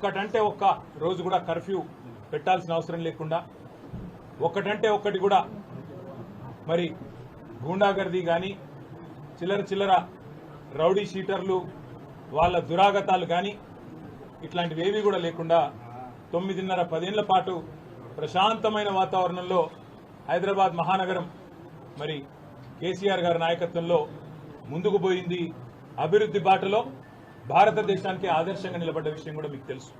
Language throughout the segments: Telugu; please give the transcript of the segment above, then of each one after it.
ఒక్కటంటే ఒక్క రోజు కూడా కర్ఫ్యూ పెట్టాల్సిన అవసరం లేకుండా ఒక్కటంటే ఒక్కటి కూడా మరి గూండాగర్ది కానీ చిల్లర చిల్లర రౌడీ షీటర్లు వాళ్ళ దురాగతాలు కానీ ఇట్లాంటివి ఏవి కూడా లేకుండా తొమ్మిదిన్నర పదేళ్ళ పాటు ప్రశాంతమైన వాతావరణంలో హైదరాబాద్ మహానగరం మరి కేసీఆర్ గారి నాయకత్వంలో ముందుకు పోయింది అభివృద్ధి బాటలో భారతదేశానికి ఆదర్శంగా నిలబడ్డ విషయం కూడా మీకు తెలుసు.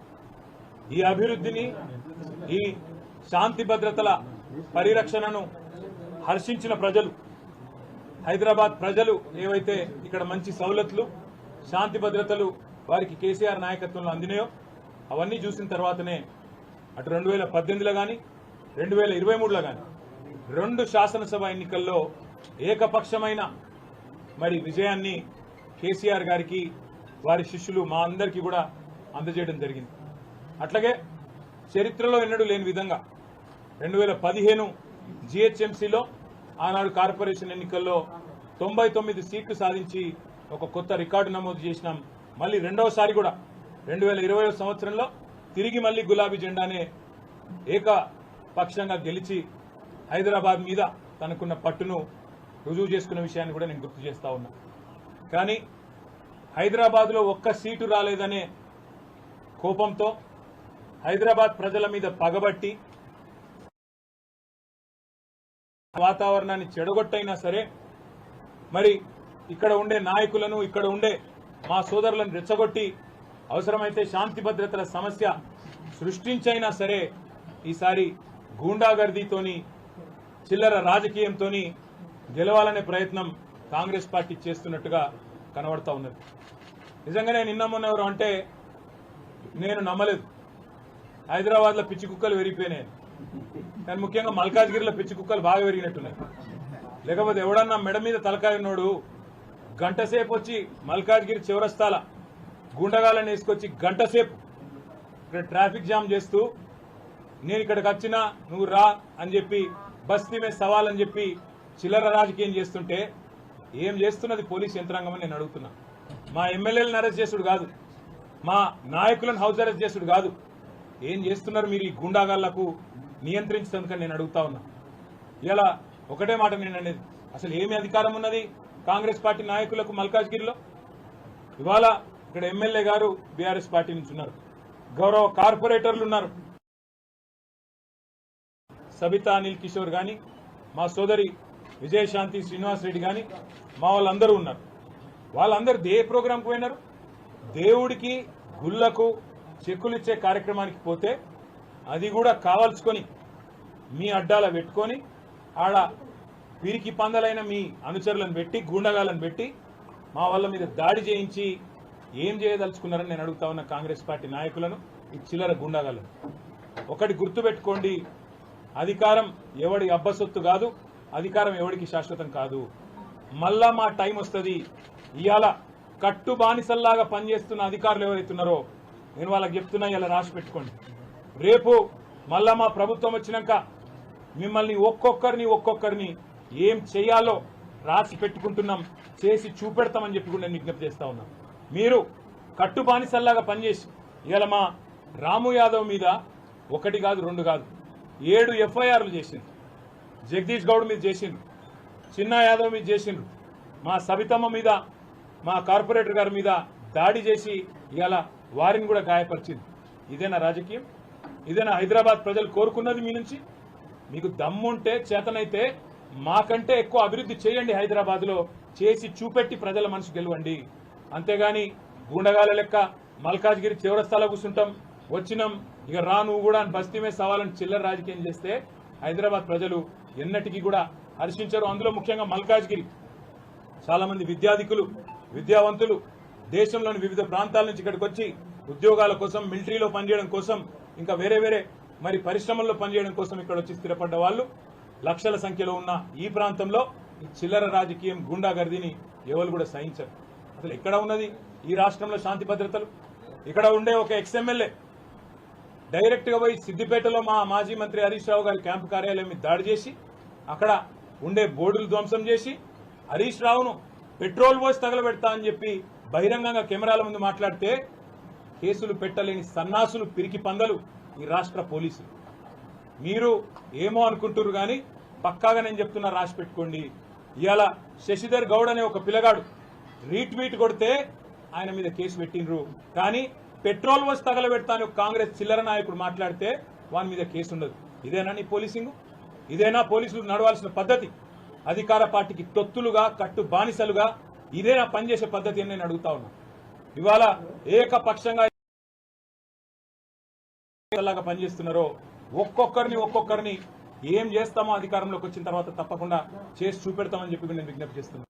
ఈ అభివృద్ధిని ఈ శాంతి భద్రతల పరిరక్షణను హర్షించిన ప్రజలు హైదరాబాద్ ప్రజలు ఏవైతే ఇక్కడ మంచి సవలతులు శాంతి భద్రతలు వారికి కేసీఆర్ నాయకత్వంలో అందినాయో అవన్నీ చూసిన తర్వాతనే అటు రెండు వేల పద్దెనిమిదిలో కానీ రెండు వేల ఇరవై మూడులో కానీ రెండు శాసనసభ ఎన్నికల్లో ఏకపక్షమైన మరి విజయాన్ని కేసీఆర్ గారికి వారి శిష్యులు మా అందరికీ కూడా అందజేయడం జరిగింది. అట్లాగే చరిత్రలో ఎన్నడూ లేని విధంగా రెండు వేల పదిహేను జిహెచ్ఎంసీలో ఆనాడు కార్పొరేషన్ ఎన్నికల్లో తొంభై తొమ్మిది సీట్లు సాధించి ఒక కొత్త రికార్డు నమోదు చేసినాం. మళ్ళీ రెండవసారి కూడా రెండు వేల ఇరవై సంవత్సరంలో తిరిగి మళ్ళీ గులాబీ జెండానే ఏకపక్షంగా గెలిచి హైదరాబాద్ మీద తనకున్న పట్టును రుజువు చేసుకున్న విషయాన్ని కూడా నేను గుర్తు చేస్తా ఉన్నా. కానీ హైదరాబాద్లో ఒక్క సీటు రాలేదనే కోపంతో హైదరాబాద్ ప్రజల మీద పగబట్టి వాతావరణాన్ని చెడగొట్టైనా సరే మరి ఇక్కడ ఉండే నాయకులను ఇక్కడ ఉండే మా సోదరులను రెచ్చగొట్టి అవసరమైతే శాంతి భద్రతల సమస్య సృష్టించైనా సరే ఈసారి గూండాగర్దీతోని చిల్లర రాజకీయంతోని గెలవాలనే ప్రయత్నం కాంగ్రెస్ పార్టీ చేస్తున్నట్టుగా కనబడతా ఉన్నది. నిజంగానే నిన్న మొన్న ఎవరు అంటే నేను నమ్మలేదు. హైదరాబాద్లో పిచ్చి కుక్కలు పెరిగిపోయినాయి. కానీ ముఖ్యంగా మల్కాజ్గిరిలో పిచ్చి కుక్కలు బాగా పెరిగినట్టున్నాయి. లేకపోతే ఎవడన్నా మెడ మీద తలకాయ ఉన్నాడు గంట సేపు వచ్చి మల్కాజ్గిరి చివరస్తాల గుండగాలను వేసుకొచ్చి గంట సేపు ఇక్కడ ట్రాఫిక్ జామ్ చేస్తూ నేను ఇక్కడికి వచ్చినా నువ్వు రా అని చెప్పి బస్తీ మీద సవాల్ అని చెప్పి చిల్లర రాజకీయం చేస్తుంటే ఏం చేస్తున్నది పోలీస్ యంత్రాంగం అని నేను అడుగుతున్నా. మా ఎమ్మెల్యేలను అరెస్ట్ చేసుడు కాదు. మా నాయకులను హౌస్ అరెస్ట్ చేసుడు కాదు. ఏం చేస్తున్నారు మీరు ఈ గుండాగాళ్ళకు నియంత్రించడానికి నేను అడుగుతా ఉన్నా. ఇలా ఒకటే మాట నేను అనేది. అసలు ఏమి అధికారం ఉన్నది కాంగ్రెస్ పార్టీ నాయకులకు మల్కాజ్గిరిలో? ఇవాళ ఇక్కడ ఎమ్మెల్యే గారు బీఆర్ఎస్ పార్టీ నుంచి ఉన్నారు. గౌరవ కార్పొరేటర్లు ఉన్నారు. సబితా అనిల్ కిషోర్ కానీ మా సోదరి విజయశాంతి శ్రీనివాస్ రెడ్డి కానీ మా వాళ్ళందరూ ఉన్నారు. వాళ్ళందరూ ఏ ప్రోగ్రాంకి పోయినారు. దేవుడికి గుళ్ళకు చెక్కులు ఇచ్చే కార్యక్రమానికి పోతే అది కూడా కావాల్సుకొని మీ అడ్డాల పెట్టుకొని ఆడ పిరికి పందలైన మీ అనుచరులను పెట్టి గూండగాలను పెట్టి మా వాళ్ళ మీద దాడి చేయించి ఏం చేయదలుచుకున్నారని నేను అడుగుతా ఉన్న కాంగ్రెస్ పార్టీ నాయకులను ఈ చిల్లర గుండాగాలను ఒకటి గుర్తుపెట్టుకోండి అధికారం ఎవడి అబ్బసొత్తు కాదు అధికారం ఎవడికి శాశ్వతం కాదు. మళ్ళా మా టైం వస్తుంది. ఇవాళ కట్టు బానిసల్లాగా పనిచేస్తున్న అధికారులు ఎవరైతున్నారో నేను వాళ్ళకి చెప్తున్నా ఇలా రాసి పెట్టుకోండి. రేపు మళ్ళా మా ప్రభుత్వం వచ్చినాక మిమ్మల్ని ఒక్కొక్కరిని ఒక్కొక్కరిని ఏం చేయాలో రాసి పెట్టుకుంటున్నాం చేసి చూపెడతామని చెప్పి కూడా నేను విజ్ఞప్తి చేస్తా ఉన్నాం. మీరు కట్టు బానిసల్లాగా పనిచేసి ఇవాళ మా రాము యాదవ్ మీద ఒకటి కాదు రెండు కాదు ఏడు ఎఫ్ఐఆర్లు చేసింది జగదీష్ గౌడ్ మీద చేసిండ్రు. చిన్న యాదవ్ మీద చేసిండ్రు. మా సవితమ్మ మీద మా కార్పొరేటర్ గారి మీద దాడి చేసి ఇలా వారిని కూడా గాయపరిచింది. ఇదేనా రాజకీయం? ఇదేనా హైదరాబాద్ ప్రజలు కోరుకున్నది మీ నుంచి? మీకు దమ్ముంటే చేతనైతే మాకంటే ఎక్కువ అభివృద్ధి చేయండి హైదరాబాద్లో. చేసి చూపెట్టి ప్రజల మనసు గెలవండి. అంతేగాని గుండగాల లెక్క మల్కాజ్గిరి చివరస్తాలో కూర్చుంటాం వచ్చినాం ఇక రా నువ్వు కూడా అని బస్తీ మీద సవాలని చిల్లర రాజకీయం చేస్తే హైదరాబాద్ ప్రజలు ఎన్నటికీ కూడా హర్షించరు. అందులో ముఖ్యంగా మల్కాజ్గిరి. చాలా మంది విద్యాధికులు విద్యావంతులు దేశంలోని వివిధ ప్రాంతాల నుంచి ఇక్కడికి వచ్చి ఉద్యోగాల కోసం మిలిటరీలో పనిచేయడం కోసం ఇంకా వేరే వేరే మరి పరిశ్రమల్లో పనిచేయడం కోసం ఇక్కడ వచ్చి స్థిరపడ్డ వాళ్ళు. లక్షల సంఖ్యలో ఉన్న ఈ ప్రాంతంలో ఈ చిల్లర రాజకీయం గుండాగర్దిని ఎవరు కూడా సహించరు. అసలు ఎక్కడ ఉన్నది ఈ రాష్ట్రంలో శాంతి భద్రతలు? ఇక్కడ ఉండే ఒక ఎక్స్ఎమ్మెల్యే డైరెక్ట్గా పోయి సిద్దిపేటలో మా మాజీ మంత్రి హరీష్ రావు గారి క్యాంపు కార్యాలయం మీద దాడి చేసి అక్కడ ఉండే బోర్డులు ధ్వంసం చేసి హరీష్ రావును పెట్రోల్ పోసి తగలబెడతా అని చెప్పి బహిరంగంగా కెమెరాల ముందు మాట్లాడితే కేసులు పెట్టలేని సన్నాసులు పిరికి పందలు ఈ రాష్ట్ర పోలీసులు. మీరు ఏమో అనుకుంటున్నారు కానీ పక్కాగా నేను చెప్తున్నా రాసి పెట్టుకోండి. ఇవాళ శశిధర్ గౌడ్ అనే ఒక పిల్లగాడు రీట్వీట్ కొడితే ఆయన మీద కేసు పెట్టినరు కానీ పెట్రోల్ వచ్చి తగలబెడతాను కాంగ్రెస్ చిల్లర నాయకుడు మాట్లాడితే వాని మీద కేసు ఉండదు. ఇదేనా నీ పోలీసింగ్? ఇదేనా పోలీసులు నడవాల్సిన పద్ధతి? అధికార పార్టీకి తొత్తులుగా కట్టు బానిసలుగా ఇదేనా పనిచేసే పద్ధతి అని నేను అడుగుతా ఉన్నా. ఇవాళ ఏకపక్షంగా లాగా పనిచేస్తున్నారో ఒక్కొక్కరిని ఒక్కొక్కరిని ఏం చేస్తామో అధికారంలోకి వచ్చిన తర్వాత తప్పకుండా చేసి చూపెడతామని చెప్పి నేను విజ్ఞప్తి చేస్తున్నాను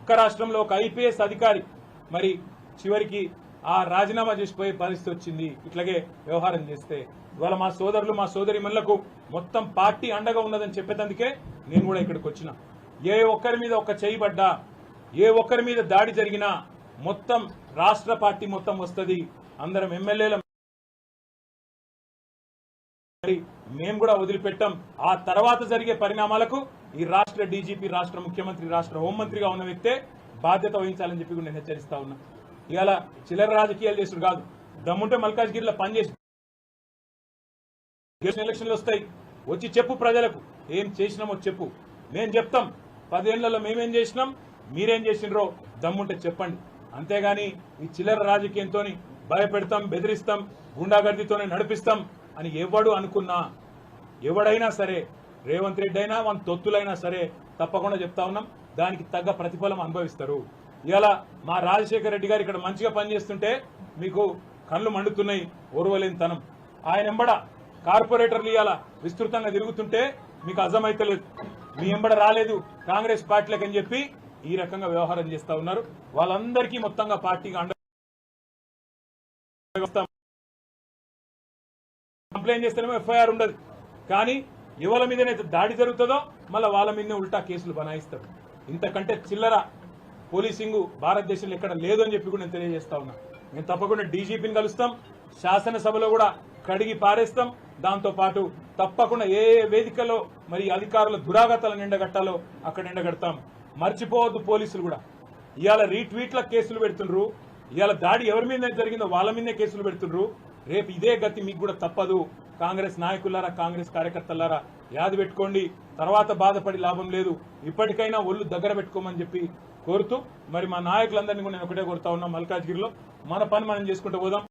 ఒక్క రాష్ట్రంలో ఒక ఐపీఎస్ అధికారి మరి చివరికి ఆ రాజీనామా చేసిపోయే పరిస్థితి వచ్చింది. ఇట్లాగే వ్యవహారం చేస్తే ఇవాళ మా సోదరులు మా సోదరి మనులకు మొత్తం పార్టీ అండగా ఉన్నదని చెప్పేటందుకే నేను కూడా ఇక్కడికి వచ్చిన. ఏ ఒక్కరి మీద ఒక చేయబడ్డా ఏ ఒక్కరి మీద దాడి జరిగినా మొత్తం రాష్ట్ర పార్టీ మొత్తం వస్తుంది. అందరం ఎమ్మెల్యేల. మరి మేము కూడా వదిలిపెట్టాం. ఆ తర్వాత జరిగే పరిణామాలకు ఈ రాష్ట్ర డీజీపీ రాష్ట్ర ముఖ్యమంత్రి రాష్ట్ర హోంమంత్రిగా ఉన్న వ్యక్తే బాధ్యత వహించాలని చెప్పి కూడా నేను హెచ్చరిస్తా ఉన్నా. ఇవాళ చిల్లర రాజకీయాలు చేసుడు కాదు దమ్ముంటే మల్కాజ్గిరిలో పనిచేసి ఎలక్షన్లు వస్తాయి. వచ్చి చెప్పు ప్రజలకు ఏం చేసినామో చెప్పు. మేము చెప్తాం పదేళ్ళలో మేమేం చేసినాం మీరేం చేసినరో దమ్ముంటే చెప్పండి. అంతేగాని ఈ చిల్లర రాజకీయంతో భయపెడతాం బెదిరిస్తాం గుండాగర్దితోనే నడిపిస్తాం అని ఎవడు అనుకున్నా ఎవడైనా సరే రేవంత్ రెడ్డి అయినా మన తొత్తులైనా సరే తప్పకుండా చెప్తా ఉన్నాం. దానికి తగ్గ ప్రతిఫలం అనుభవిస్తారు. ఇలా మా రాజశేఖర రెడ్డి గారు ఇక్కడ మంచిగా పనిచేస్తుంటే మీకు కళ్ళు మండుతున్నాయి ఓర్వలేనితనం ఆయన ఎంబడ కార్పొరేటర్లు ఇవాళ విస్తృతంగా తిరుగుతుంటే మీకు అర్థమైతలేదు మీ ఎంబడ రాలేదు కాంగ్రెస్ పార్టీలకు అని చెప్పి ఈ రకంగా వ్యవహారం చేస్తా ఉన్నారు. వాళ్ళందరికీ మొత్తంగా పార్టీగా అండ కంప్లైంట్ చేస్తేనేమో ఎఫ్ఐఆర్ ఉండదు. కానీ ఎవరి మీదనైతే దాడి జరుగుతుందో మళ్ళీ వాళ్ళ మీదనే ఉల్టా కేసులు బనాయిస్తారు. ఇంతకంటే చిల్లర పోలీసింగ్ భారతదేశంలో ఎక్కడ లేదు అని చెప్పి కూడా నేను తెలియజేస్తా ఉన్నా. మేము తప్పకుండా డీజీపీని కలుస్తాం శాసనసభలో కూడా కడిగి పారేస్తాం దాంతో పాటు తప్పకుండా ఏ ఏ వేదికలో మరి అధికారుల దురాగతాలను ఎండగట్టాలో అక్కడ నిండగడతాం మర్చిపోవద్దు పోలీసులు కూడా. ఇవాళ రీట్వీట్ల కేసులు పెడుతుండ్రు ఇవాళ దాడి ఎవరి మీద జరిగిందో వాళ్ళ మీదనే కేసులు పెడుతుండ్రు రేపు ఇదే గతి మీకు కూడా తప్పదు. కాంగ్రెస్ నాయకులారా కాంగ్రెస్ కార్యకర్తలారా యాది పెట్టుకోండి. తర్వాత బాధపడి లాభం లేదు. ఇప్పటికైనా ఒళ్ళు దగ్గర పెట్టుకోమని చెప్పి కోరుతూ మరి మా నాయకులందరినీ కూడా నేను ఒకటే కోరుతా ఉన్నా మల్కాజ్గిరిలో. మన పని మనం చేసుకుంటూ పోదాం.